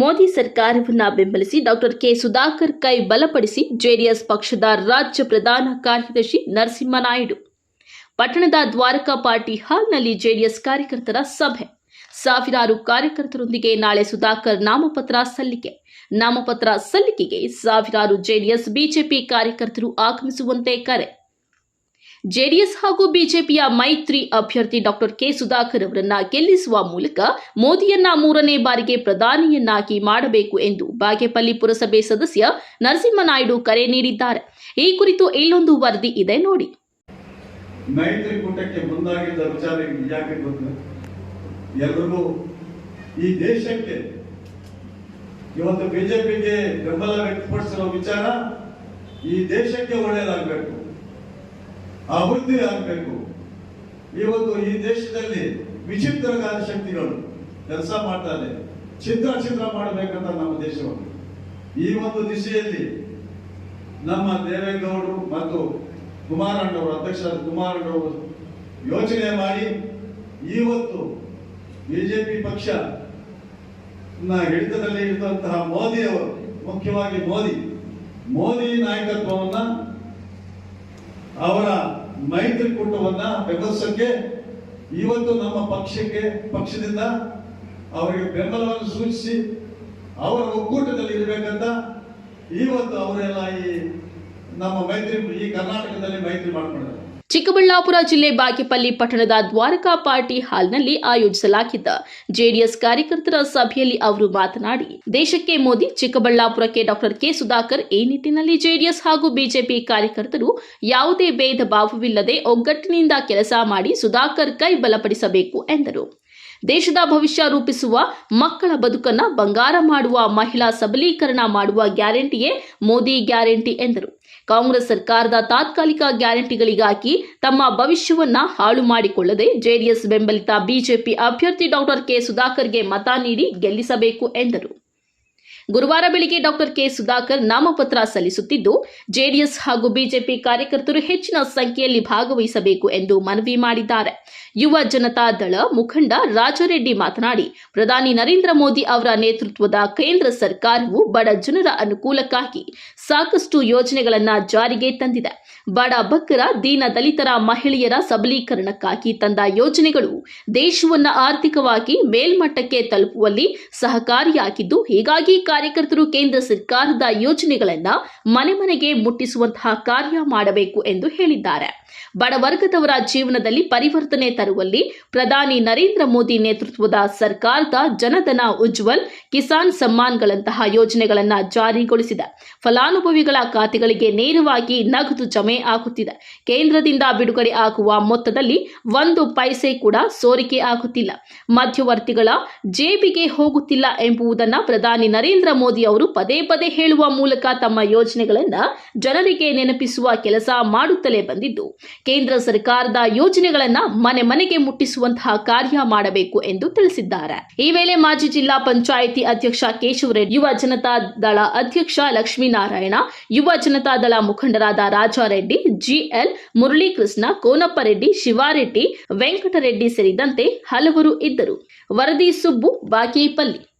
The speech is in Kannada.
ಮೋದಿ ಸರ್ಕಾರವನ್ನು ಬೆಂಬಲಿಸಿ ಡಾಕ್ಟರ್ ಕೆ ಸುಧಾಕರ್ ಕೈ ಬಲಪಡಿಸಿ ಜೆಡಿಎಸ್ ಪಕ್ಷದ ರಾಜ್ಯ ಪ್ರಧಾನ ಕಾರ್ಯದರ್ಶಿ ನರಸಿಂಹನಾಯ್ಡು. ಪಟ್ಟಣದ ದ್ವಾರಕಾ ಪಾರ್ಟಿ ಹಾಲ್ನಲ್ಲಿ ಜೆಡಿಎಸ್ ಕಾರ್ಯಕರ್ತರ ಸಭೆ. ಸಾವಿರಾರು ಕಾರ್ಯಕರ್ತರೊಂದಿಗೆ ನಾಳೆ ಸುಧಾಕರ್ ನಾಮಪತ್ರ ಸಲ್ಲಿಕೆ. ನಾಮಪತ್ರ ಸಲ್ಲಿಕೆಗೆ ಸಾವಿರಾರು ಜೆಡಿಎಸ್, ಬಿಜೆಪಿ ಕಾರ್ಯಕರ್ತರು ಆಗಮಿಸುವಂತೆ ಕರೆ. ಜೆಡಿಎಸ್ ಹಾಗೂ ಬಿಜೆಪಿಯ ಮೈತ್ರಿ ಅಭ್ಯರ್ಥಿ ಡಾಕ್ಟರ್ ಕೆ ಸುಧಾಕರ್ ಅವರನ್ನ ಗೆಲ್ಲಿಸುವ ಮೂಲಕ ಮೋದಿಯನ್ನ ಮೂರನೇ ಬಾರಿಗೆ ಪ್ರಧಾನಿಯನ್ನಾಗಿ ಮಾಡಬೇಕು ಎಂದು ಬಾಗೇಪಲ್ಲಿ ಪುರಸಭೆ ಸದಸ್ಯ ನರಸಿಂಹನಾಯ್ಡು ಕರೆ ನೀಡಿದ್ದಾರೆ. ಈ ಕುರಿತು ಇಲ್ಲೊಂದು ವರದಿ ಇದೆ, ನೋಡಿ. ಮೈತ್ರಿಕೂಟಕ್ಕೆ ಮುಂದಾಗಿದ್ದ ವಿಚಾರ ಎಲ್ರಿಗೂ ಈ ದೇಶಕ್ಕೆ ಇವತ್ತು ಬಿಜೆಪಿಗೆ ಬೆಂಬಲ ವ್ಯಕ್ತಪಡಿಸಿರೋ ವಿಚಾರ ಈ ದೇಶಕ್ಕೆ ಒಳ್ಳೆಯದಾಗಬೇಕು. ಅಭಿವೃದ್ಧಿ ಆಗಬೇಕು. ಇವತ್ತು ಈ ದೇಶದಲ್ಲಿ ವಿಚಿತ್ರಗಾರ ಶಕ್ತಿಗಳು ಕೆಲಸ ಮಾಡ್ತಾರೆ. ಚಿತ್ರ ಚಿತ್ರ ಮಾಡಬೇಕಂತ ನಮ್ಮ ದೇಶವನ್ನು. ಈ ಒಂದು ದಿಶೆಯಲ್ಲಿ ನಮ್ಮ ದೇವೇಗೌಡರು ಮತ್ತು ಕುಮಾರಣ್ಣವರು ಅಧ್ಯಕ್ಷ ಕುಮಾರಣ್ಣವರು ಯೋಚನೆ ಮಾಡಿ ಇವತ್ತು ಬಿಜೆಪಿ ಪಕ್ಷ ಹಿಡಿತದಲ್ಲಿ ಇರುವಂತಹ ಮೋದಿ ಅವರು, ಮುಖ್ಯವಾಗಿ ಮೋದಿ ಮೋದಿ ನಾಯಕತ್ವವನ್ನ ಅವರ ಮೈತ್ರಿಕೂಟವನ್ನ ಬೆಂಬಲಿಸಕ್ಕೆ ಇವತ್ತು ನಮ್ಮ ಪಕ್ಷಕ್ಕೆ, ಪಕ್ಷದಿಂದ ಅವರಿಗೆ ಬೆಂಬಲವನ್ನು ಸೂಚಿಸಿ ಅವರ ಒಕ್ಕೂಟದಲ್ಲಿ ಇರಬೇಕಂತ ಇವತ್ತು ಅವರೆಲ್ಲ ಈ ನಮ್ಮ ಮೈತ್ರಿ, ಈ ಕರ್ನಾಟಕದಲ್ಲಿ ಮೈತ್ರಿ ಮಾಡ್ಕೊಂಡಿದ್ದಾರೆ. ಚಿಕ್ಕಬಳ್ಳಾಪುರ ಜಿಲ್ಲೆ ಬಾಗೇಪಲ್ಲಿ ಪಟ್ಟಣದ ದ್ವಾರಕಾ ಪಾರ್ಟಿ ಹಾಲ್ನಲ್ಲಿ ಆಯೋಜಿಸಲಾಗಿದ್ದ ಜೆಡಿಎಸ್ ಕಾರ್ಯಕರ್ತರ ಸಭೆಯಲ್ಲಿ ಅವರು ಮಾತನಾಡಿ, ದೇಶಕ್ಕೆ ಮೋದಿ, ಚಿಕ್ಕಬಳ್ಳಾಪುರಕ್ಕೆ ಡಾಕ್ಟರ್ ಕೆ ಸುಧಾಕರ್ ಈ ನಿಟ್ಟಿನಲ್ಲಿ ಜೆಡಿಎಸ್ ಹಾಗೂ ಬಿಜೆಪಿ ಕಾರ್ಯಕರ್ತರು ಯಾವುದೇ ಭೇದ ಭಾವವಿಲ್ಲದೆ ಒಗ್ಗಟ್ಟಿನಿಂದ ಕೆಲಸ ಮಾಡಿ ಸುಧಾಕರ್ ಕೈ ಬಲಪಡಿಸಬೇಕು ಎಂದರು. ದೇಶದ ಭವಿಷ್ಯ ರೂಪಿಸುವ ಮಕ್ಕಳ ಬದುಕನ್ನ ಬಂಗಾರ ಮಾಡುವ ಮಹಿಳಾ ಸಬಲೀಕರಣ ಮಾಡುವ ಗ್ಯಾರಂಟಿಯೇ ಮೋದಿ ಗ್ಯಾರಂಟಿ ಎಂದರು. ಕಾಂಗ್ರೆಸ್ ಸರ್ಕಾರದ ತಾತ್ಕಾಲಿಕ ಗ್ಯಾರಂಟಿಗಳಿಗಾಗಿ ತಮ್ಮ ಭವಿಷ್ಯವನ್ನ ಹಾಳು ಮಾಡಿಕೊಳ್ಳದೆ ಜೆಡಿಎಸ್ ಬೆಂಬಲಿತ ಬಿಜೆಪಿ ಅಭ್ಯರ್ಥಿ ಡಾಕ್ಟರ್ ಕೆ ಸುಧಾಕರ್ಗೆ ಮತ ನೀಡಿ ಗೆಲ್ಲಿಸಬೇಕು ಎಂದರು. ಗುರುವಾರ ಬೆಳಿಗ್ಗೆ ಡಾಕ್ಟರ್ ಕೆ ಸುಧಾಕರ್ ನಾಮಪತ್ರ ಸಲ್ಲಿಸುತ್ತಿದ್ದು, ಜೆಡಿಎಸ್ ಹಾಗೂ ಬಿಜೆಪಿ ಕಾರ್ಯಕರ್ತರು ಹೆಚ್ಚಿನ ಸಂಖ್ಯೆಯಲ್ಲಿ ಭಾಗವಹಿಸಬೇಕು ಎಂದು ಮನವಿ ಮಾಡಿದ್ದಾರೆ. ಯುವ ಜನತಾ ದಳ ಮುಖಂಡ ರಾಜರೆಡ್ಡಿ ಮಾತನಾಡಿ, ಪ್ರಧಾನಿ ನರೇಂದ್ರ ಮೋದಿ ಅವರ ನೇತೃತ್ವದ ಕೇಂದ್ರ ಸರ್ಕಾರವು ಬಡ ಜನರ ಅನುಕೂಲಕ್ಕಾಗಿ ಸಾಕಷ್ಟು ಯೋಜನೆಗಳನ್ನು ಜಾರಿಗೆ ತಂದಿದೆ. ಬಡ ಬಕ್ಕರ ದೀನ ದಲಿತರ ಮಹಿಳೆಯರ ಸಬಲೀಕರಣಕ್ಕಾಗಿ ತಂದ ಯೋಜನೆಗಳು ದೇಶವನ್ನ ಆರ್ಥಿಕವಾಗಿ ಮೇಲ್ಮಟ್ಟಕ್ಕೆ ತಲುಪುವಲ್ಲಿ ಸಹಕಾರಿಯಾಗಿದ್ದು, ಹೀಗಾಗಿ ಕಾರ್ಯಕರ್ತರು ಕೇಂದ್ರ ಸರ್ಕಾರದ ಯೋಜನೆಗಳನ್ನ ಮನೆ ಮನೆಗೆ ಮುಟ್ಟಿಸುವಂತಹ ಕಾರ್ಯ ಮಾಡಬೇಕು ಎಂದು ಹೇಳಿದ್ದಾರೆ. ಬಡವರ್ಗದವರ ಜೀವನದಲ್ಲಿ ಪರಿವರ್ತನೆ ತರುವಲ್ಲಿ ಪ್ರಧಾನಿ ನರೇಂದ್ರ ಮೋದಿ ನೇತೃತ್ವದ ಸರ್ಕಾರದ ಜನಧನ ಉಜ್ವಲ್ ಕಿಸಾನ್ ಸಮ್ಮಾನ್ಗಳಂತಹ ಯೋಜನೆಗಳನ್ನು ಜಾರಿಗೊಳಿಸಿದೆ. ಫಲಾನುಭವಿಗಳ ಖಾತೆಗಳಿಗೆ ನೇರವಾಗಿ ನಗದು ಜಮೆ ಆಗುತ್ತಿದೆ. ಕೇಂದ್ರದಿಂದ ಬಿಡುಗಡೆ ಆಗುವ ಮೊತ್ತದಲ್ಲಿ ಒಂದು ಪೈಸೆ ಕೂಡ ಸೋರಿಕೆ ಆಗುತ್ತಿಲ್ಲ. ಮಧ್ಯವರ್ತಿಗಳ ಜೇಬಿಗೆ ಹೋಗುತ್ತಿಲ್ಲ ಎಂಬುದನ್ನು ಪ್ರಧಾನಿ ನರೇಂದ್ರ ಮೋದಿ ಅವರು ಪದೇ ಪದೇ ಹೇಳುವ ಮೂಲಕ ತಮ್ಮ ಯೋಜನೆಗಳನ್ನು ಜನರಿಗೆ ನೆನಪಿಸುವ ಕೆಲಸ ಮಾಡುತ್ತಲೇ ಬಂದಿದ್ದು. ಕೇಂದ್ರ ಸರ್ಕಾರದ ಯೋಜನೆಗಳನ್ನ ಮನೆ ಮನೆಗೆ ಮುಟ್ಟಿಸುವಂತಹ ಕಾರ್ಯ ಮಾಡಬೇಕು ಎಂದು ತಿಳಿಸಿದ್ದಾರೆ. ಈ ವೇಳೆ ಮಾಜಿ ಜಿಲ್ಲಾ ಪಂಚಾಯಿತಿ ಅಧ್ಯಕ್ಷ ಕೇಶವರೆಡ್ಡಿ ಯುವ ಜನತಾ ದಳ ಅಧ್ಯಕ್ಷ ಲಕ್ಷ್ಮೀನಾರಾಯಣ, ಯುವ ಜನತಾ ದಳ ಮುಖಂಡರಾದ ರಾಜಾರೆಡ್ಡಿ ಜಿಎಲ್ ಮುರಳೀಕೃಷ್ಣ ಕೋನಪ್ಪರೆಡ್ಡಿ ಶಿವಾರೆಡ್ಡಿ, ವೆಂಕಟರೆಡ್ಡಿ ಸೇರಿದಂತೆ ಹಲವರು ಇದ್ದರು. ವರದಿ ಸುಬ್ಬು, ಬಾಗೇಪಲ್ಲಿ.